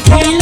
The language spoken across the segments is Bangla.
খেল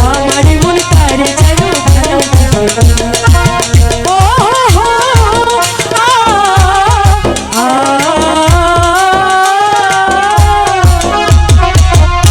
আমার মন তার জানো